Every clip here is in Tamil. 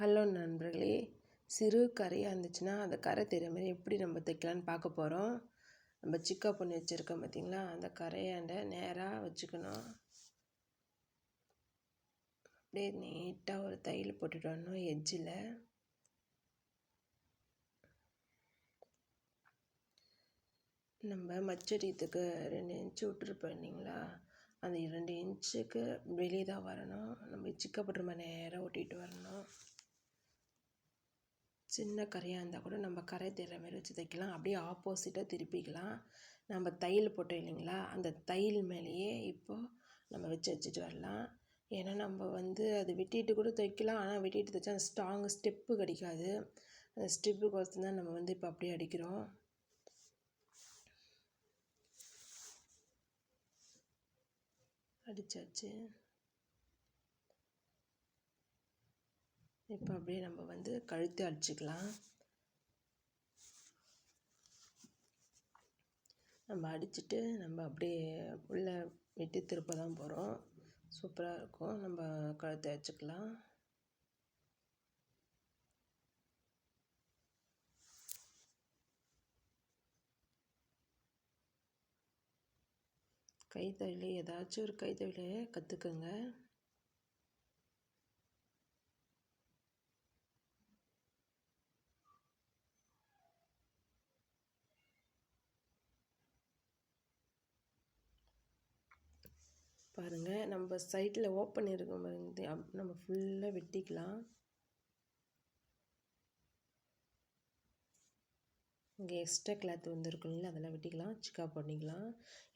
ஹலோ நண்பர்களே சிறு கரையாக இருந்துச்சுன்னா அந்த கரை தெரிகிற மாதிரி எப்படி நம்ம தைக்கலான்னு பார்க்க போகிறோம் நம்ம சிக்கா பொண்ணு வச்சுருக்கோம் பார்த்திங்களா அந்த கரையாண்ட நேராக வச்சுக்கணும். அப்படியே நீட்டாக ஒரு தையல் போட்டுட்டு வரணும் எட்ஜில் நம்ம மச்சடியத்துக்கு ரெண்டு இன்ச்சு விட்டுருப்போம் இல்லைங்களா? அந்த ரெண்டு இன்ச்சுக்கு வெளியே தான் வரணும். நம்ம சிக்கப்படுற நேராக ஒட்டிகிட்டு வரணும். சின்ன கரையாக இருந்தால் கூட நம்ம கரை தெரிகிற மாதிரி வச்சு தைக்கலாம். அப்படியே ஆப்போசிட்டாக திருப்பிக்கலாம். நம்ம தையல் போட்டோம் இல்லைங்களா? அந்த தையல் மேலேயே இப்போது நம்ம வச்சு வச்சுட்டு வரலாம். ஏன்னா நம்ம வந்து அது வெட்டிட்டு கூட தைக்கலாம். ஆனால் வெட்டிட்டு தைச்சா அந்த ஸ்ட்ராங் ஸ்டெப்பு கிடைக்காது. அந்த ஸ்டெப்பு கோசம் தான் நம்ம வந்து இப்போ அப்படியே அடிக்கிறோம். அடித்தாச்சு இப்போ அப்படியே நம்ம வந்து கழுத்து அடிச்சுக்கலாம். நம்ம அடிச்சுட்டு நம்ம அப்படியே உள்ளே விட்டு திருப்ப தான் போகிறோம் சூப்பராக இருக்கும். நம்ம கழுத்தை அடிச்சுக்கலாம். கைத்தொழில் ஏதாச்சும் ஒரு கைத்தொழிலை கற்றுக்குங்க பாருங்கள் நம்ம சைட்டில் ஓப்பன் இருக்கும் நம்ம ஃபுல்லாக வெட்டிக்கலாம். இங்கே எக்ஸ்ட்ரா கிளாத் வந்துருக்கும் இல்லை அதெல்லாம் வெட்டிக்கலாம் சிக்கா பண்ணிக்கலாம்.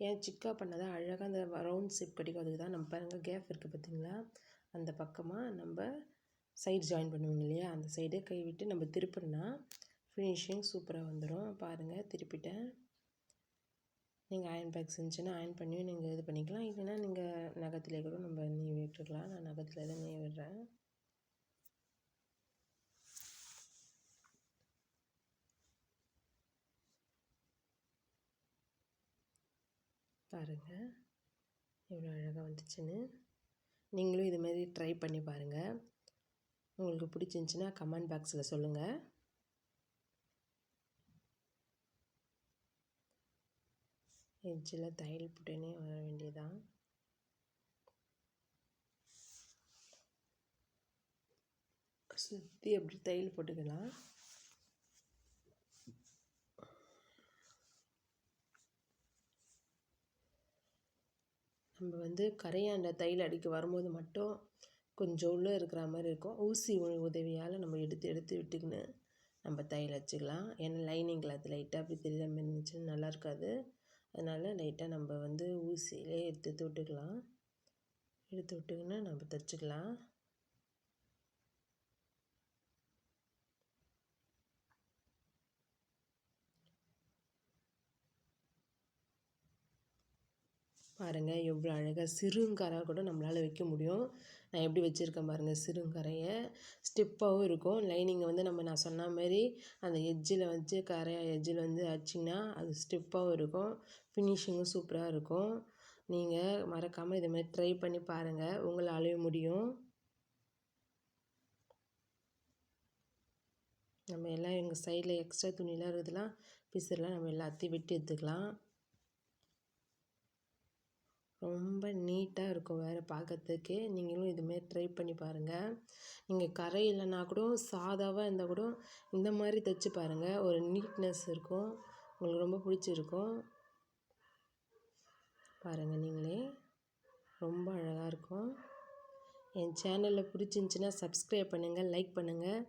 ஏன் சிக்கா பண்ணால் தான் அழகாக அந்த ரவுண்ட் ஷேப் கிடைக்கும் அதுக்கு தான் நம்ம பாருங்கள் கேப் இருக்குது பார்த்தீங்களா அந்த பக்கமாக நம்ம சைடு ஜாயின் பண்ணுவோம் இல்லையா அந்த சைடே கை விட்டு நம்ம திருப்பினா ஃபினிஷிங் சூப்பராக வந்துடும் பாருங்கள் திருப்பிட்டேன். நீங்கள் அயன் பேக்ஸ் இருந்துச்சுன்னா அயன் பண்ணியும் நீங்கள் இது பண்ணிக்கலாம். இல்லைன்னா நீங்கள் நகத்திலே கூட நம்ம நீ விட்டுருக்கலாம் நான் நகத்தில் தான் நீ விடுறேன். பாருங்கள் எவ்வளோ அழகாக வந்துச்சுன்னு. நீங்களும் இது மாதிரி ட்ரை பண்ணி பாருங்கள் உங்களுக்கு பிடிச்சிருந்துச்சின்னா கமெண்ட் பாக்ஸில் சொல்லுங்கள் எட்ஜில் தையல் புட்டனே வர வேண்டியதான் சுற்றி அப்படி தையல் போட்டுக்கலாம் நம்ம வந்து கரையாண்ட தையல் அடிக்க வரும்போது மட்டும் கொஞ்சம் உள்ளே இருக்கிற மாதிரி இருக்கும். ஊசி உதவியால் நம்ம எடுத்து எடுத்து விட்டுக்கின்னு நம்ம தையல் வச்சுக்கலாம். ஏன்னா லைனிங் கிளாத் லைட்டாக அப்படி தெரியாமல் மாதிரி இருந்துச்சுன்னா நல்லா இருக்காது. அதனால் லைட்டாக நம்ம வந்து ஊசியிலே எடுத்து விட்டுக்கலாம் எடுத்து விட்டுக்கினா நம்ம தைச்சிக்கலாம். பாருங்கள் எவ்வளோ அழகாக சிறுங்கரை கூட நம்மளால் வைக்க முடியும். நான் எப்படி வச்சுருக்கேன் பாருங்கள் சிறுங்கரையை. ஸ்டிப்பாகவும் இருக்கும். லைனிங்கை வந்து நம்ம நான் சொன்ன மாதிரி அந்த எஜ்ஜில் வச்சு கரையை எஜ்ஜில் வந்து வச்சிங்கன்னா அது ஸ்டிப்பாகவும் இருக்கும். ஃபினிஷிங்கும் சூப்பராக இருக்கும். நீங்கள் மறக்காமல் இதை மாதிரி ட்ரை பண்ணி பாருங்கள் உங்களாலேயும் முடியும். நம்ம எல்லாம் எங்கள் சைடில் எக்ஸ்ட்ரா துணிலாம் இருக்குதுலாம் பிசுலாம் நம்ம எல்லாத்தையும் வெட்டி எடுத்துக்கலாம். ரொம்ப நீட்டாக இருக்கும் வேறு பார்க்கறதுக்கே நீங்களும் இதுமாரி ட்ரை பண்ணி பாருங்கள் நீங்கள் கரை இல்லைன்னா கூட சாதாவாக இருந்தால் கூட இந்த மாதிரி தைச்சி பாருங்கள் ஒரு நீட்னஸ் இருக்கும். உங்களுக்கு ரொம்ப பிடிச்சிருக்கும். பாருங்கள் நீங்களே. ரொம்ப அழகாக இருக்கும். என் சேனலில் பிடிச்சிருந்துச்சின்னா சப்ஸ்கிரைப் பண்ணுங்கள் லைக் பண்ணுங்கள்